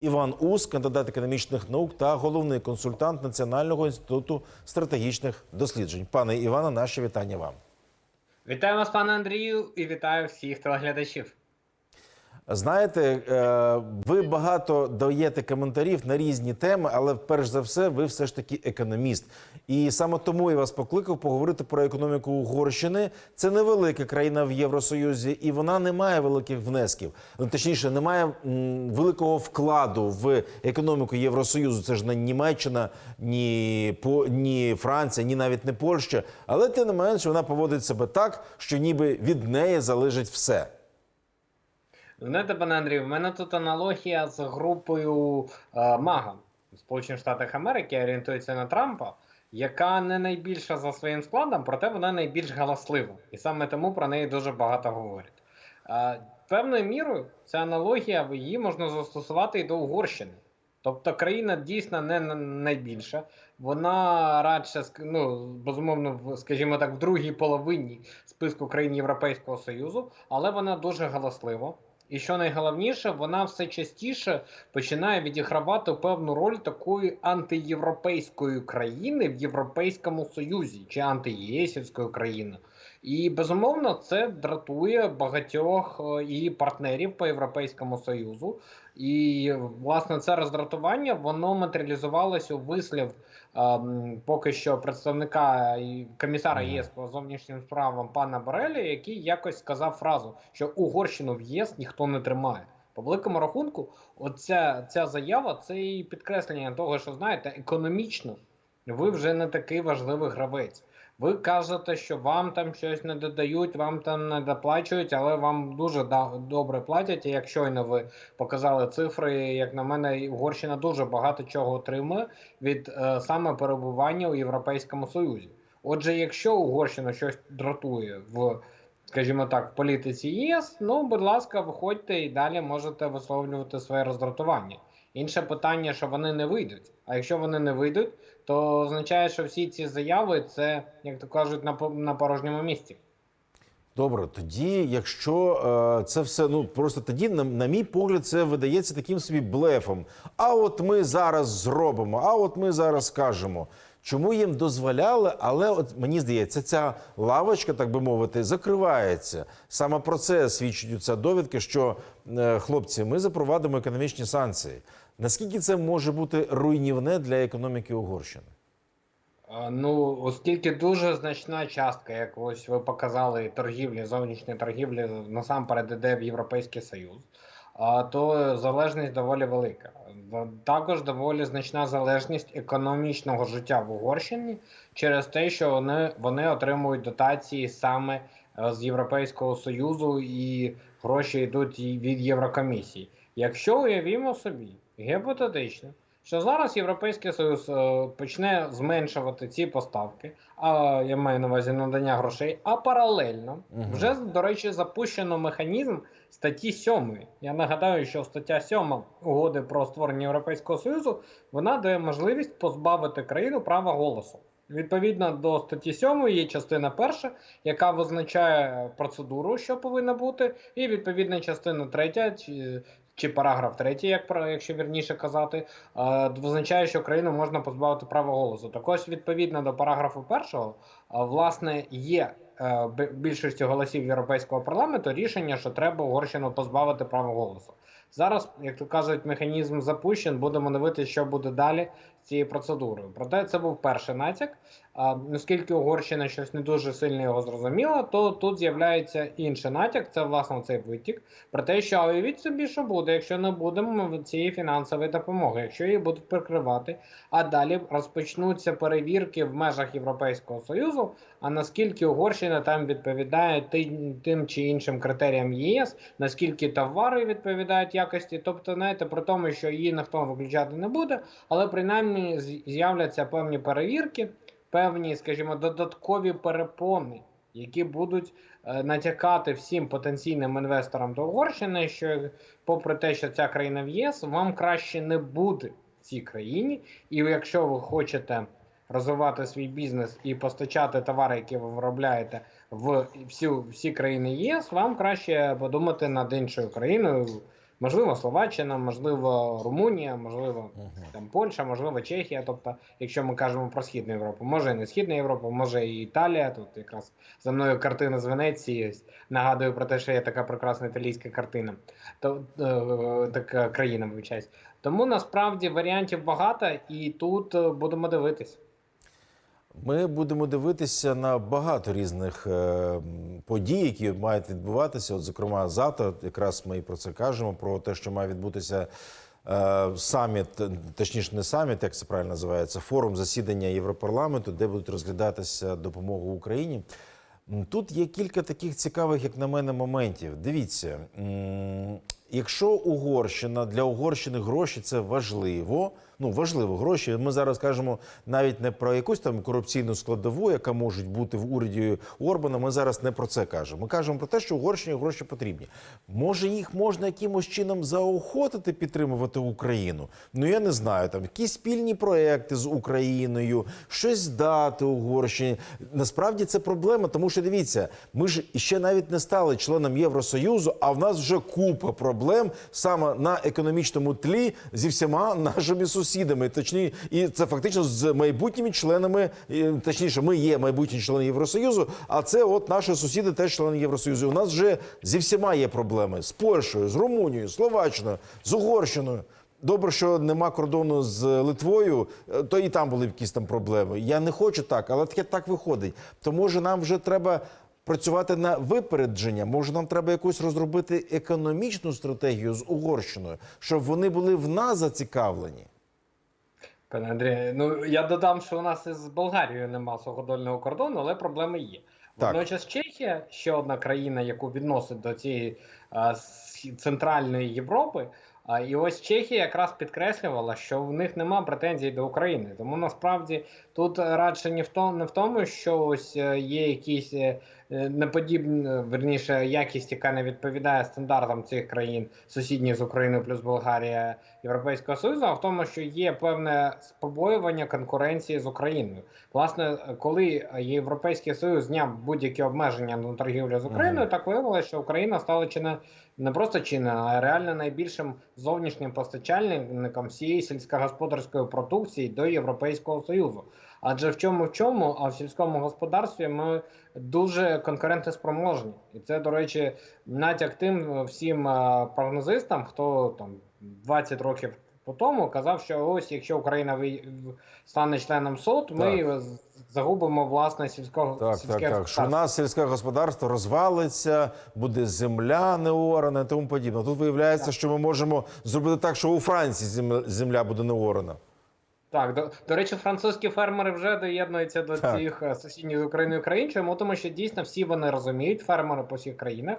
Іван Ус, кандидат економічних наук та головний консультант Національного інституту стратегічних досліджень. Пане Іване, наше вітання вам. Вітаю вас, пане Андрію, і вітаю всіх телеглядачів. Знаєте, е, ви багато даєте коментарів на різні теми, але перш за все, ви все ж таки економіст. І саме тому я вас покликав поговорити про економіку Угорщини. Це невелика країна в Євросоюзі, і вона не має великих внесків. Ну, точніше, не має великого вкладу в економіку Євросоюзу. Це ж не Німеччина, ні, по, ні Франція, ні навіть не Польща. Але тим не менше вона поводить себе так, що ніби від неї залежить все. Знаєте, пане Андрію, в мене тут аналогія з групою е, МАГА Сполучених Штатах Америки орієнтується на Трампа, яка не найбільша за своїм складом, проте вона найбільш галаслива. І саме тому про неї дуже багато говорять. Е, певною мірою ця аналогія її можна застосувати і до Угорщини. Тобто країна дійсно не найбільша, вона радше ну, безумовно, скажімо так, в другій половині списку країн Європейського Союзу, але вона дуже галаслива. І що найголовніше, вона все частіше починає відігравати певну роль такої антиєвропейської країни в Європейському Союзі чи антиєсівської країни. І безумовно це дратує багатьох е, і партнерів по Європейському Союзу. І власне це роздратування воно матеріалізувалося у вислів поки що представника комісара ЄС по зовнішнім справам пана Борелі, який якось сказав фразу, що Угорщину в ЄС ніхто не тримає. По великому рахунку, оця ця заява це і підкреслення того, що знаєте, економічно ви вже не такий важливий гравець. Ви кажете, що вам там щось не додають, вам там не доплачують, але вам дуже добре платять. І як щойно ви показали цифри, як на мене, Угорщина дуже багато чого отримує від е, саме перебування у Європейському Союзі. Отже, якщо Угорщина щось дратує в, скажімо так, в політиці ЄС, ну будь ласка, виходьте і далі можете висловлювати своє роздратування. Інше питання, що вони не вийдуть. А якщо вони не вийдуть, то означає, що всі ці заяви це, як то кажуть, на, на порожньому місці. Добре, тоді, якщо е, це все, ну просто тоді, на, на мій погляд, це видається таким собі блефом. А от ми зараз зробимо, а от ми зараз скажемо. Чому їм дозволяли, але от мені здається, ця лавочка, так би мовити, закривається. Саме про це свідчить ця довідка, що е, хлопці, ми запровадимо економічні санкції. Наскільки це може бути руйнівне для економіки Угорщини? Ну, оскільки дуже значна частка, як ось ви показали, торгівлі, зовнішньої торгівлі насамперед іде в Європейський Союз, то залежність доволі велика. Також доволі значна залежність економічного життя в Угорщині через те, що вони, вони отримують дотації саме е, з Європейського Союзу і гроші йдуть від Єврокомісії. Якщо уявімо собі, гіпотетично, що зараз Європейський Союз е, почне зменшувати ці поставки, а я маю на увазі надання грошей, а паралельно Мгм. вже до речі запущено механізм статті 7. Я нагадаю, що стаття 7 угоди про створення Європейського Союзу вона дає можливість позбавити країну права голосу. Відповідно до статті 7 є частина перша, яка визначає процедуру, що повинна бути, і відповідна частина третя, чи, параграф третій, як про- якщо вірніше казати, е, визначає, що Україну можна позбавити права голосу. Так ось, відповідно до параграфу першого, е, власне, є Більшості голосів Європейського парламенту рішення, що треба Угорщину позбавити права голосу. Зараз, як то кажуть, механізм запущен. Будемо дивитися, що буде далі цією процедурою. Проте це був перший натяк. А, оскільки Угорщина щось не дуже сильно його зрозуміла, то тут з'являється інший натяк. Це власне цей витік. Про те, що уявіть собі, що буде, якщо не будемо цієї фінансової допомоги, якщо її будуть прикривати, а далі розпочнуться перевірки в межах Європейського Союзу. А наскільки Угорщина там відповідає тим чи іншим критеріям ЄС, наскільки товари відповідають якості, тобто, знаєте, при тому, що її ніхто виключати не буде, але принаймні з'являться певні перевірки, певні, скажімо, додаткові перепони, які будуть е, натякати всім потенційним інвесторам до Угорщини, що попри те, що ця країна в ЄС, вам краще не буде в цій країні, і якщо ви хочете розвивати свій бізнес і постачати товари, які ви виробляєте в всі, всі країни ЄС, вам краще подумати над іншою країною, Можливо, Словаччина, можливо, Румунія, можливо, там Польща, можливо, Чехія. Тобто, якщо ми кажемо про Східну Європу, може і не Східна Європа, може і Італія. Тут якраз за мною картина з Венеції. Нагадую про те, що є така прекрасна італійська картина, то е, така країна, вибачаюсь. Тому насправді варіантів багато, і тут е, будемо дивитись. Ми будемо дивитися на багато різних е, подій, які мають відбуватися. От, зокрема, завтра якраз ми і про це кажемо: про те, що має відбутися е, саміт, е, точніше, не саміт, як це правильно називається, форум засідання Європарламенту, де будуть розглядатися допомога Україні. Тут є кілька таких цікавих, як на мене, моментів. Дивіться, якщо Угорщина для Угорщини гроші це важливо. Ну важливо гроші. Ми зараз кажемо навіть не про якусь там корупційну складову, яка може бути в уряді Орбана. Ми зараз не про це кажемо. Ми кажемо про те, що Угорщині гроші потрібні. Може, їх можна якимось чином заохотити підтримувати Україну? Ну я не знаю, там якісь спільні проекти з Україною, щось дати Угорщині. Насправді це проблема, тому що дивіться, ми ж ще навіть не стали членом Євросоюзу, а в нас вже купа проблем саме на економічному тлі зі всіма нашими сусідами. Точні, і це фактично з майбутніми членами, точніше, ми є майбутні члени Євросоюзу, а це от наші сусіди теж члени Євросоюзу. У нас вже зі всіма є проблеми з Польщею, з Румунією, Словаччиною, з Угорщиною. Добре, що нема кордону з Литвою, е, то і там були якісь там проблеми. Я не хочу так, але таке так виходить. То може нам вже треба працювати на випередження. Може, нам треба якусь розробити економічну стратегію з Угорщиною, щоб вони були в нас зацікавлені. Пане Андрію, ну я додам, що у нас із Болгарією нема суходольного кордону, але проблеми є. Водночас Чехія ще одна країна, яку відносить до цієї а, центральної Європи. А, і ось Чехія якраз підкреслювала, що в них нема претензій до України. Тому насправді тут радше не в тому, що ось е, є якісь е, е, неподібна, верніше, якість, яка не відповідає стандартам цих країн, сусідніх з Україною плюс Болгарія Європейського Союзу, а в тому, що є певне побоювання конкуренції з Україною. Власне, коли Європейський Союз зняв будь-які обмеження на торгівлю з Україною, так виявилося, що Україна стала чи не, не просто чи не, а реально найбільшим зовнішнім постачальником всієї сільськогосподарської продукції до Європейського Союзу. Адже в чому в чому, а в сільському господарстві ми дуже конкурентоспроможні. І це, до речі, натяк тим всім е, прогнозистам, хто там 20 років по тому казав, що ось якщо Україна стане членом СОТ, ми з- загубимо власне сільського Так, сільське так, так. Що господарство. нас сільське господарство розвалиться, буде земля не орана і тому подібне. Тут виявляється, що ми можемо зробити так, що у Франції земля, буде не орана. Так, до, до речі, французькі фермери вже доєднуються до Так. цих е, сусідніх з Україною країн. Чому? Тому що дійсно всі вони розуміють, фермери по всіх країнах,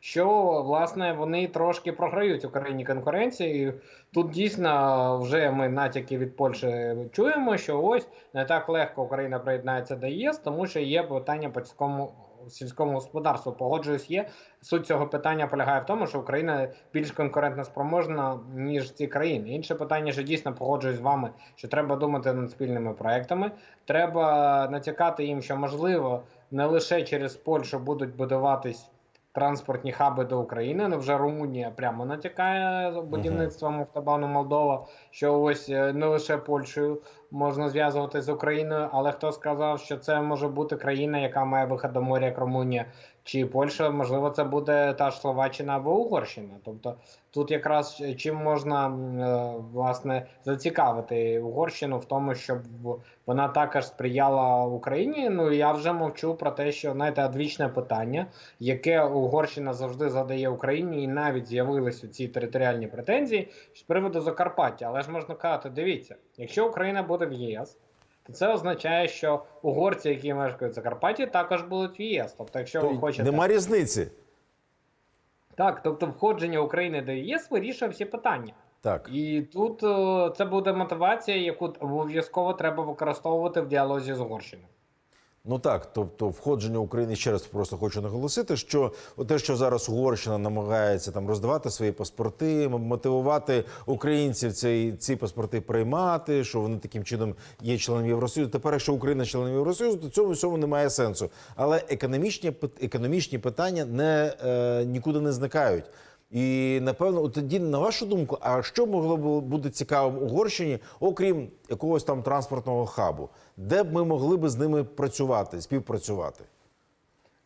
що власне вони трошки програють Україні конкуренції. І Тут дійсно вже ми натяки від Польщі чуємо, що ось не так легко Україна приєднається до ЄС, тому що є питання по сільському сільському господарству. Погоджуюсь, є суть цього питання полягає в тому, що Україна більш конкурентно спроможна ніж ці країни. Інше питання, що дійсно погоджуюсь з вами, що треба думати над спільними проектами. Треба натякати їм, що можливо не лише через Польщу будуть будуватись. Транспортні хаби до України, ну вже Румунія прямо натякає будівництвом автобану Молдова, що ось е, не лише Польщею можна зв'язувати з Україною, але хто сказав, що це може бути країна, яка має вихід до моря, як Румунія чи Польща, можливо, це буде та ж Словаччина або Угорщина. Тобто тут якраз чим можна е, власне зацікавити Угорщину в тому, щоб вона також сприяла Україні. Ну я вже мовчу про те, що знаєте, одвічне питання, яке Угорщина завжди задає Україні, і навіть з'явились ці територіальні претензії з приводу Закарпаття. Але ж можна казати, дивіться, якщо Україна буде в ЄС. То це означає, що угорці, які мешкають в Закарпатті, також будуть в ЄС. Тобто, якщо ви хочете Нема різниці. так, тобто входження України до ЄС вирішує всі питання. Так. І тут о, це буде мотивація, яку обов'язково треба використовувати в діалозі з Угорщиною. Ну так, тобто входження України ще раз просто хочу наголосити, що те, що зараз Угорщина намагається там роздавати свої паспорти, мотивувати українців ці, ці паспорти приймати, що вони таким чином є членом Євросоюзу. Тепер, якщо Україна член Євросоюзу, то цьому всьому немає сенсу. Але економічні економічні питання не е, нікуди не зникають. І напевно, от тоді, на вашу думку, а що могло б бути цікавим Угорщині, окрім якогось там транспортного хабу, де б ми могли би з ними працювати, співпрацювати?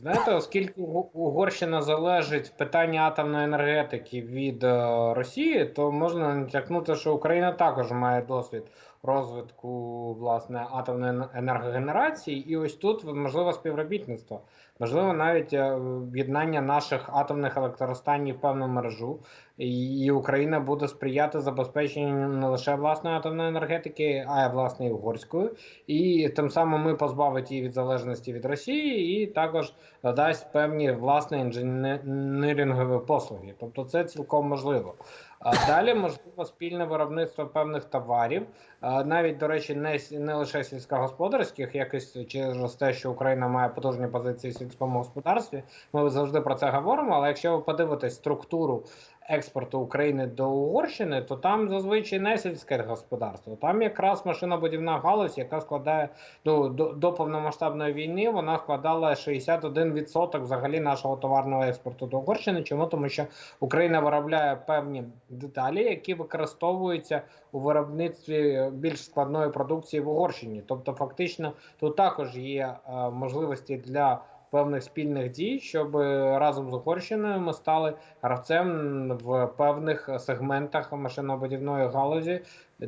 Знаєте, оскільки Угорщина залежить в питанні атомної енергетики від е, Росії, то можна натякнути, що Україна також має досвід розвитку власне атомної енергогенерації, і ось тут можливо співробітництво, можливо, навіть е, об'єднання наших атомних електростанцій в певну мережу, і Україна буде сприяти забезпеченню не лише власної атомної енергетики, а й власне і угорської. І тим самим ми позбавить її від залежності від Росії, і також надасть певні власне інженерингові послуги. Тобто це цілком можливо. Далі можливо спільне виробництво певних товарів, навіть до речі, не, не лише сільськогосподарських, якось через те, що Україна має потужні позиції в сільському господарстві. Ми завжди про це говоримо. Але якщо ви подивитесь структуру експорту України до Угорщини, то там зазвичай не сільське господарство. Там якраз машинобудівна галузь, яка складає ну, до, до повномасштабної війни, вона складала 61% взагалі нашого товарного експорту до Угорщини. Чому? Тому що Україна виробляє певні деталі, які використовуються у виробництві більш складної продукції в Угорщині. Тобто, фактично, тут також є е, можливості для певних спільних дій, щоб е, разом з Угорщиною ми стали гравцем в певних сегментах машинобудівної галузі.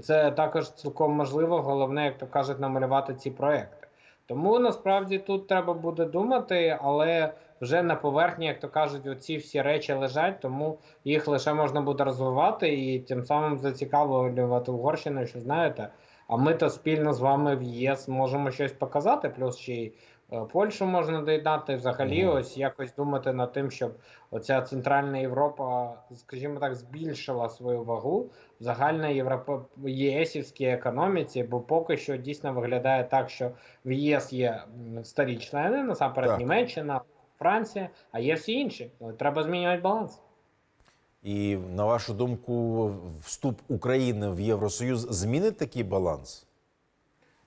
Це також цілком можливо. Головне, як то кажуть, намалювати ці проекти. Тому насправді тут треба буде думати, але вже на поверхні, як то кажуть, оці всі речі лежать, тому їх лише можна буде розвивати і тим самим зацікавлювати Угорщину, що знаєте. А ми то спільно з вами в ЄС можемо щось показати, плюс ще й Польщу можна доєднати. Взагалі, Мгм. ось якось думати над тим, щоб оця Центральна Європа, скажімо так, збільшила свою вагу в загальній європо... єсівській економіці, бо поки що дійсно виглядає так, що в ЄС є старі члени, насамперед Так. Німеччина, Франція, а є всі інші. Ну, Треба змінювати баланс. І на вашу думку, вступ України в Євросоюз змінить такий баланс?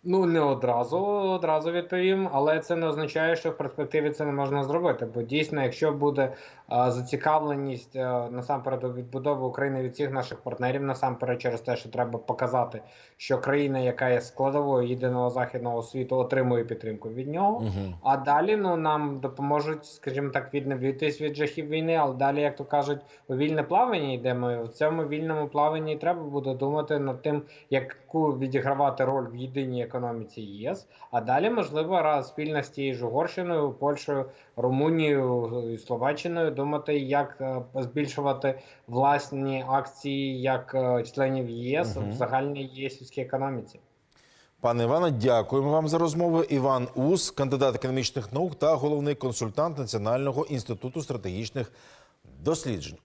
Ну, не одразу, одразу відповім, але це не означає, що в перспективі це не можна зробити. Бо дійсно, якщо буде а, зацікавленість а, насамперед у відбудови України від всіх наших партнерів, насамперед через те, що треба показати, що країна, яка є складовою єдиного західного світу, отримує підтримку від нього. Угу. А далі ну нам допоможуть, скажімо так, відновитись від жахів війни. Але далі, як то кажуть, у вільне плавання йдемо. І в цьому вільному плаванні треба буде думати над тим, яку відігравати роль в єдиній економіці ЄС. А далі, можливо, раз спільно з тією ж Угорщиною, Польщею, Румунією і Словаччиною думати, як е, збільшувати власні акції як е, членів ЄС Мгм. в загальній єсівській економіці. Пане Іване, дякуємо вам за розмову. Іван Ус, кандидат економічних наук та головний консультант Національного інституту стратегічних досліджень.